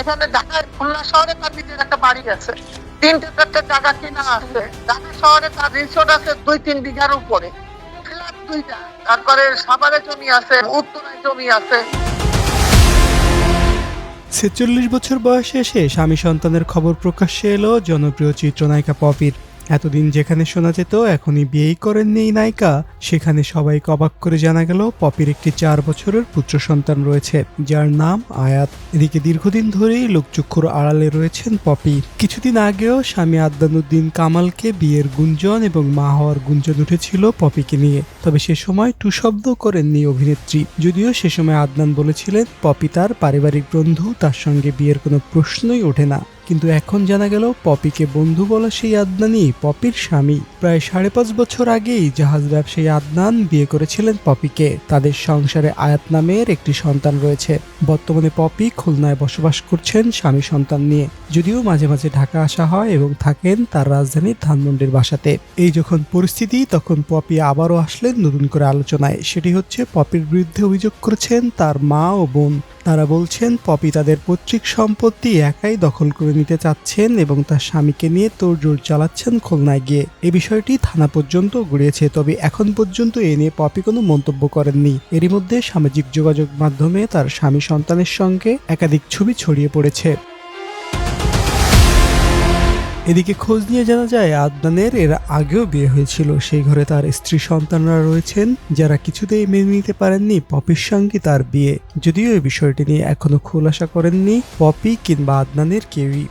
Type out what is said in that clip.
এখানে ঢাকায় খুলনা শহরে তার নিজের একটা বাড়ি আছে। তিনটে চারটে জায়গা কিনা আছে। ঢাকা শহরে তার রিসোর্ট আছে দুই তিন বিঘার উপরে। ফ্ল্যাট দুইটা। তারপরে সাভারে জমি আছে, উত্তরায় জমি আছে। ছেচল্লিশ বছর বয়সে এসে স্বামী সন্তানের খবর প্রকাশ্যে এলো জনপ্রিয় চিত্রনায়িকা পপির। এতদিন যেখানে শোনা যেত, এখনই বিয়েই করেননি এই নায়িকা। সেখানে সবাইকে অবাক করে জানা গেল, পপির একটি চার বছরের পুত্র সন্তান রয়েছে, যার নাম আয়াত। এদিকে দীর্ঘদিন ধরেই লোকচক্ষুর আড়ালে রয়েছেন পপি। কিছুদিন আগেও স্বামী আদনানুদ্দিন কামালকে বিয়ের গুঞ্জন এবং মা হওয়ার গুঞ্জন উঠেছিল পপিকে নিয়ে। তবে সে সময় টু শব্দ করেননি অভিনেত্রী। যদিও সে সময় আদনান বলেছিলেন, পপি তার পারিবারিক বন্ধু, তার সঙ্গে বিয়ের কোনো প্রশ্নই ওঠে না। কিন্তু এখন জানা গেল পপিকে বন্ধু বলা সেই আদনানই পপির স্বামী। প্রায় সাড়ে পাঁচ বছর আগেই জাহাজ ব্যবসায়ী আদনান বিয়ে করেছিলেন পপিকে। তাদের সংসারে আয়াত নামের একটি সন্তান রয়েছে। বর্তমানে পপি খুলনায় বসবাস করছেন স্বামী সন্তান নিয়ে। যদিও মাঝে মাঝে ঢাকা আসা হয় এবং থাকেন তার রাজধানীর ধানমন্ডির বাসাতে। এই যখন পরিস্থিতি, তখন পপি আবারও আসলেন নতুন করে আলোচনায়। সেটি হচ্ছে, পপির বিরুদ্ধে অভিযোগ করেছেন তার মা ও বোন। তারা বলছেন, পপি তাদের পৈতৃক সম্পত্তি একাই দখল করে নিতে চাচ্ছেন এবং তার স্বামীকে নিয়ে তোড়জোড় চালাচ্ছেন খুলনায় গিয়ে। এ বিষয়টি থানা পর্যন্ত গড়িয়েছে, তবে এখন পর্যন্ত এ নিয়ে পপি কোনো মন্তব্য করেননি। এরই মধ্যে সামাজিক যোগাযোগ মাধ্যমে তার স্বামী সন্তানের সঙ্গে একাধিক ছবি ছড়িয়ে পড়েছে। এদিকে খোঁজ নিয়ে জানা যায়, আদনানের এর আগেও বিয়ে হয়েছিল। সেই ঘরে তার স্ত্রী সন্তানরা রয়েছেন, যারা কিছুতেই মেনে নিতে পারেননি পপির সঙ্গে তার বিয়ে। যদিও এই বিষয়টি নিয়ে এখনও খোলাসা করেননি পপি কিংবা আদনানের কেউই।